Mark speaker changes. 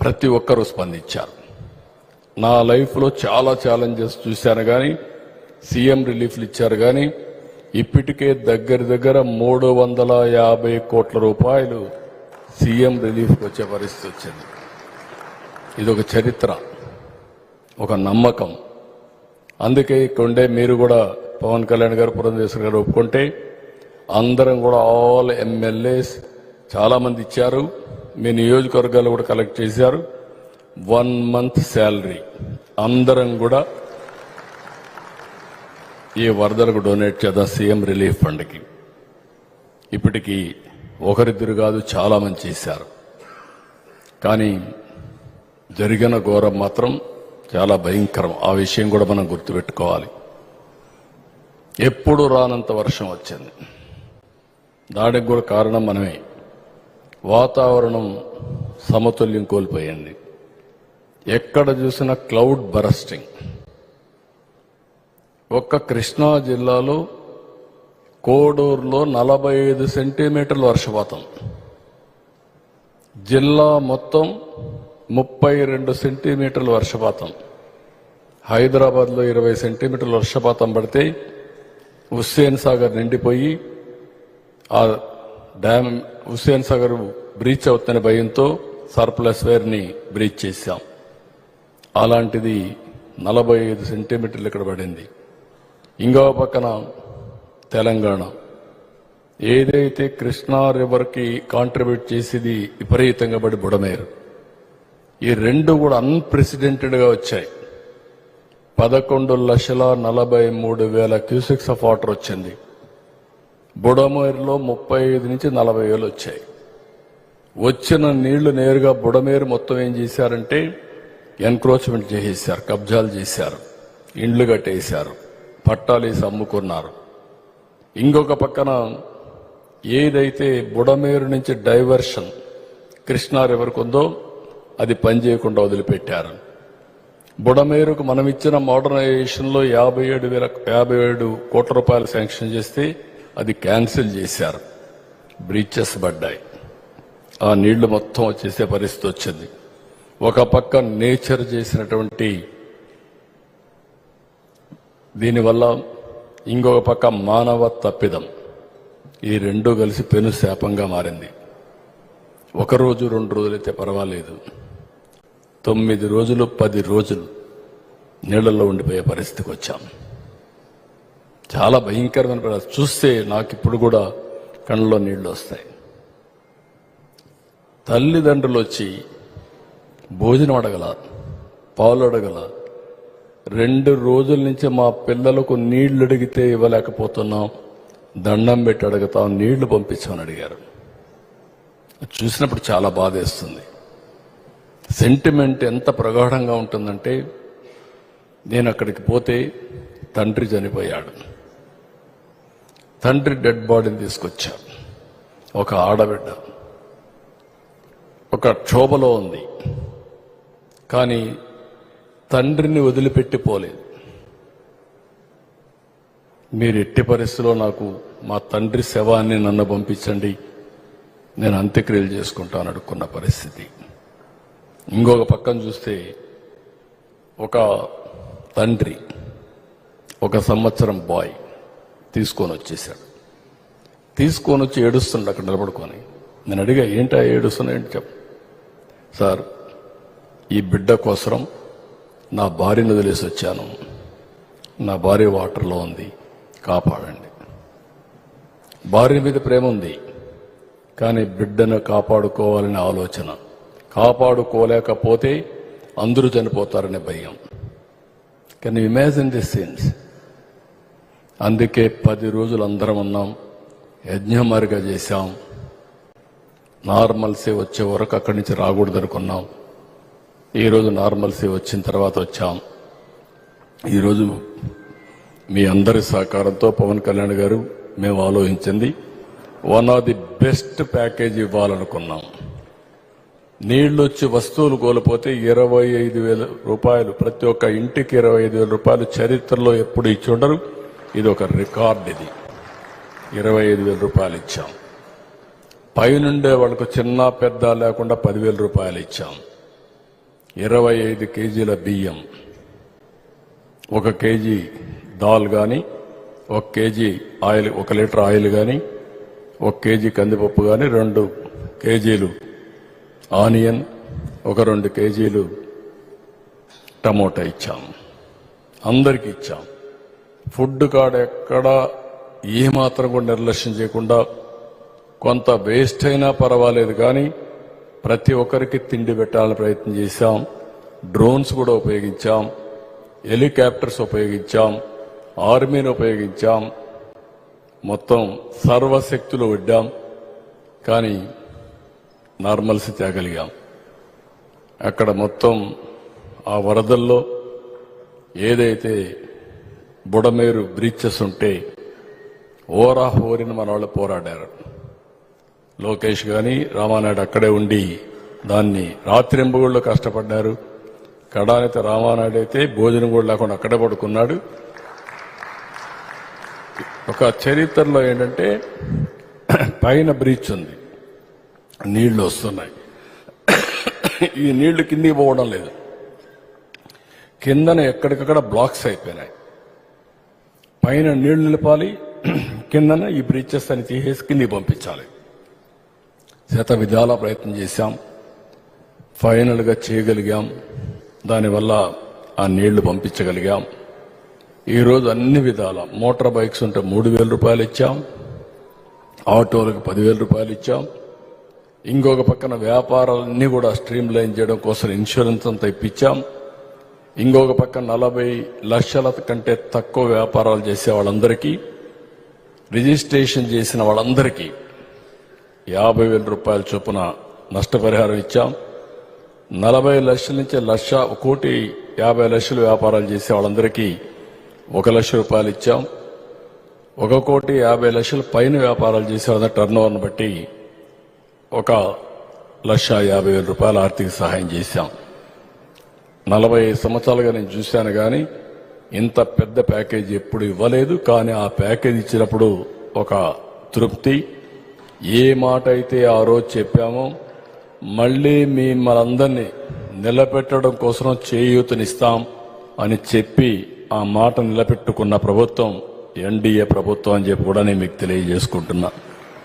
Speaker 1: ప్రతి ఒక్కరూ స్పందించారు. నా లైఫ్లో చాలా ఛాలెంజెస్ చూశాను కానీ సీఎం రిలీఫ్లు ఇచ్చారు కానీ ఇప్పటికే దగ్గర దగ్గర మూడు వందల యాభై కోట్ల రూపాయలు సీఎం రిలీఫ్కి వచ్చే పరిస్థితి వచ్చింది. ఇది ఒక చరిత్ర ఒక నమ్మకం. అందుకే ఇక్కడుండే మీరు కూడా పవన్ కళ్యాణ్ గారు పురంధేశ్వర గారు ఒప్పుకుంటే అందరం కూడా ఆల్ ఎమ్మెల్యేస్ చాలామంది ఇచ్చారు. మీ నియోజకవర్గాలు కూడా కలెక్ట్ చేశారు. వన్ మంత్ శాలరీ అందరం కూడా ఈ వరదలకు డొనేట్ చేద్దాం సీఎం రిలీఫ్ ఫండ్కి ఇప్పటికీ ఒకరిద్దరు కాదు చాలామంది చేశారు. కానీ జరిగిన ఘోరం మాత్రం చాలా భయంకరం. ఆ విషయం కూడా మనం గుర్తుపెట్టుకోవాలి. ఎప్పుడు రానంత వర్షం వచ్చింది. దానికి కూడా కారణం మనమే. వాతావరణం సమతుల్యం కోల్పోయింది ఎక్కడ చూసిన క్లౌడ్ బరస్టింగ్. ఒక్క కృష్ణా జిల్లాలో కోడూరులో నలభై ఐదు సెంటీమీటర్ల వర్షపాతం. జిల్లా మొత్తం ముప్పై రెండు సెంటీమీటర్ల వర్షపాతం. హైదరాబాద్లో ఇరవై సెంటీమీటర్ల వర్షపాతం పడితే హుస్సేన్ సాగర్ నిండిపోయి ఆ డ్యామ్ హుస్సేన్ సాగర్ బ్రీచ్ అవుతున్న భయంతో సర్ప్లస్ వేర్ని బ్రీచ్ చేశాం. అలాంటిది నలభై ఐదు సెంటీమీటర్లు ఇక్కడ పడింది. ఇంకో పక్కన తెలంగాణ. ఏదైతే కృష్ణా రివర్కి కాంట్రిబ్యూట్ చేసేది విపరీతంగా పడి బుడమేరు. ఈ రెండు కూడా అన్ప్రెసిడెంటెడ్గా వచ్చాయి. పదకొండు లక్షల నలభై మూడు వేల క్యూసెక్స్ ఆఫ్ వాటర్ వచ్చింది. బుడమేరులో ముప్పై ఐదు నుంచి నలభై వేలు వచ్చాయి. వచ్చిన నీళ్ళు నేరుగా బుడమేరు మొత్తం ఏం చేశారంటే ఎన్క్రోచ్మెంట్ చేసేసారు కబ్జాలు చేశారు ఇండ్లు కట్టేశారు పట్టాలేసి అమ్ముకున్నారు. ఇంకొక పక్కన ఏదైతే బుడమేరు నుంచి డైవర్షన్ కృష్ణా రివర్కు ఉందో అది పనిచేయకుండా వదిలిపెట్టారు. బుడమేరుకు మనం ఇచ్చిన మోడర్నైజేషన్లో యాభై ఏడు వేల యాభై ఏడు కోట్ల రూపాయలు శాంక్షన్ చేస్తే అది క్యాన్సిల్ చేశారు. బ్రీచెస్ పడ్డాయి. ఆ నీళ్ళు మొత్తం వచ్చేసే పరిస్థితి వచ్చింది. ఒక పక్క నేచర్ చేసినటువంటి దీనివల్ల ఇంకొక పక్క మానవ తప్పిదం ఈ రెండు కలిసి పెను శాపంగా మారింది. ఒక రోజు రెండు రోజులైతే పర్వాలేదు. తొమ్మిది రోజులు పది రోజులు నీళ్ళల్లో ఉండిపోయే పరిస్థితికి వచ్చాం. చాలా భయంకరమైన పరిస్థితి. చూస్తే నాకు ఇప్పుడు కూడా కళ్ళలో నీళ్ళు వస్తాయి. తల్లిదండ్రులు వచ్చి భోజనం అడగల పాలు అడగల. రెండు రోజుల నుంచి మా పిల్లలకు నీళ్ళు అడిగితే ఇవ్వలేకపోతున్నాం. దండం పెట్టి అడుగుతాం నీళ్ళు పంపించమని అడిగారు. చూసినప్పుడు చాలా బాధేస్తుంది సెంటిమెంట్ ఎంత ప్రగాఢంగా ఉంటుందంటే నేను అక్కడికి పోతే తండ్రి చనిపోయాడు. తండ్రి డెడ్ బాడీని తీసుకొచ్చా. ఒక ఆడబిడ్డ. ఒక క్షోభలో ఉంది. కానీ తండ్రిని వదిలిపెట్టి పోలేదు మీరు ఎట్టి పరిస్థితిలో నాకు మా తండ్రి శవాన్ని నన్ను పంపించండి. నేను అంత్యక్రియలు చేసుకుంటాను అడుక్కున్న పరిస్థితి. ఇంకొక పక్కన చూస్తే ఒక తండ్రి ఒక సంవత్సరం బాయ్. తీసుకొని వచ్చేసాడు తీసుకొని వచ్చి ఏడుస్తున్నాడు అక్కడ నిలబడుకొని. నేను అడిగా ఏంటా ఏడుస్తున్నా ఏంటి చెప్పు. సార్ ఈ బిడ్డ కోసరం నా భార్యను వదిలేసి వచ్చాను. నా భార్య వాటర్లో ఉంది. కాపాడండి. భార్య మీద ప్రేమ ఉంది. కానీ బిడ్డను కాపాడుకోవాలనే ఆలోచన. కాపాడుకోలేకపోతే అందరూ చనిపోతారనే భయం. కానీ ఇమాజిన్ దిస్ సీన్స్ అందుకే పది రోజులు అందరం ఉన్నాం యజ్ఞమరిగా చేశాం. నార్మల్సీ వచ్చే వరకు అక్కడి నుంచి రాకూడదు అనుకున్నాం ఈరోజు నార్మల్సీ వచ్చిన తర్వాత వచ్చాం. ఈరోజు మీ అందరి సహకారంతో పవన్ కళ్యాణ్ గారు మేము ఆలోచించింది one of the best package ఇవ్వాలనుకున్నాం. నీళ్ళు వచ్చి వస్తువులు కోల్పోతే ఇరవై ఐదు వేల రూపాయలు ప్రతి ఒక్క ఇంటికి ఇరవై ఐదు వేల రూపాయలు చరిత్రలో ఎప్పుడు ఇచ్చి ఉండరు. ఇది ఒక రికార్డ్ ఇది ఇరవై ఐదు వేల రూపాయలు ఇచ్చాం పైనుండే వాళ్ళకు చిన్న పెద్ద లేకుండా పదివేల రూపాయలు ఇచ్చాం ఇరవై ఐదు కేజీల బియ్యం. ఒక కేజీ దాల్ కానీ ఒక కేజీ ఆయిల్ ఒక లీటర్ ఆయిల్ కానీ ఒక కేజీ కందిపప్పు కానీ రెండు కేజీలు ఆనియన్ ఒక రెండు కేజీలు టమోటా ఇచ్చాం. అందరికీ ఇచ్చాం. ఫుడ్ కాడ ఎక్కడ ఏమాత్రం కూడా నిర్లక్ష్యం చేయకుండా కొంత వేస్ట్ అయినా పర్వాలేదు కానీ ప్రతి ఒక్కరికి తిండి పెట్టాలని ప్రయత్నం చేశాం. డ్రోన్స్ కూడా ఉపయోగించాం. హెలికాప్టర్స్ ఉపయోగించాం. ఆర్మీని ఉపయోగించాం. మొత్తం సర్వశక్తులు వడ్డాం. కానీ నార్మల్స్ తేగలిగాం అక్కడ మొత్తం ఆ వరదల్లో ఏదైతే బుడమేరు బ్రీచెస్ ఉంటే ఓరా హోరిని మన వాళ్ళు పోరాడారు. లోకేష్ కానీ రామానాయుడు అక్కడే ఉండి దాన్ని రాత్రింబగుళ్ళు కష్టపడ్డారు. కడానిత రామానాయుడు అయితే భోజనం కూడా లేకుండా అక్కడే పడుకున్నాడు. ఒక చరిత్రలో ఏంటంటే పైన బ్రీచ్ ఉంది. నీళ్ళు వస్తున్నాయి. ఈ నీళ్ళు కిందికి పోవడం లేదు. కిందన ఎక్కడికక్కడ బ్లాక్స్ అయిపోయినాయి. పైన నీళ్ళు నిలపాలి. కిందన ఈ బ్రిడ్జెస్ అని తీసేసి కిందికి పంపించాలి. శత విధాల ప్రయత్నం చేశాం. ఫైనల్గా చేయగలిగాం. దానివల్ల ఆ నీళ్ళు పంపించగలిగాం. ఈరోజు అన్ని విధాల మోటార్ బైక్స్ ఉంటే మూడు వేల రూపాయలు ఇచ్చాం. ఆటోలకు పదివేల రూపాయలు ఇచ్చాం. ఇంకొక పక్కన వ్యాపారాలన్నీ కూడా స్ట్రీమ్ లైన్ చేయడం కోసం ఇన్సూరెన్స్ అంతా ఇప్పించాం. ఇంకొక పక్క నలభై లక్షల కంటే తక్కువ వ్యాపారాలు చేసే వాళ్ళందరికీ రిజిస్ట్రేషన్ చేసిన వాళ్ళందరికీ యాభై వేల రూపాయల చొప్పున నష్టపరిహారం ఇచ్చాం. నలభై లక్షల నుంచి లక్ష కోటి యాభై లక్షలు వ్యాపారాలు చేసే వాళ్ళందరికీ ఒక లక్ష రూపాయలు ఇచ్చాం. ఒక కోటి యాభై లక్షల పైన వ్యాపారాలు చేసే వాళ్ళ టర్న్ ఓవర్ని బట్టి ఒక లక్ష యాభై వేల రూపాయల ఆర్థిక సహాయం చేశాం. నలభై ఐదు సంవత్సరాలుగా నేను చూశాను కానీ ఇంత పెద్ద ప్యాకేజ్ ఎప్పుడు ఇవ్వలేదు. కానీ ఆ ప్యాకేజ్ ఇచ్చినప్పుడు ఒక తృప్తి. ఏ మాట అయితే ఆ రోజు చెప్పామో మళ్ళీ మిమ్మల్ందరినీ నిలబెట్టడం కోసం చేయూతనిస్తాం అని చెప్పి ఆ మాట నిలబెట్టుకున్న ప్రభుత్వం ఎన్డీఏ ప్రభుత్వం అని చెప్పి కూడా నేను మీకు తెలియజేసుకుంటున్నా.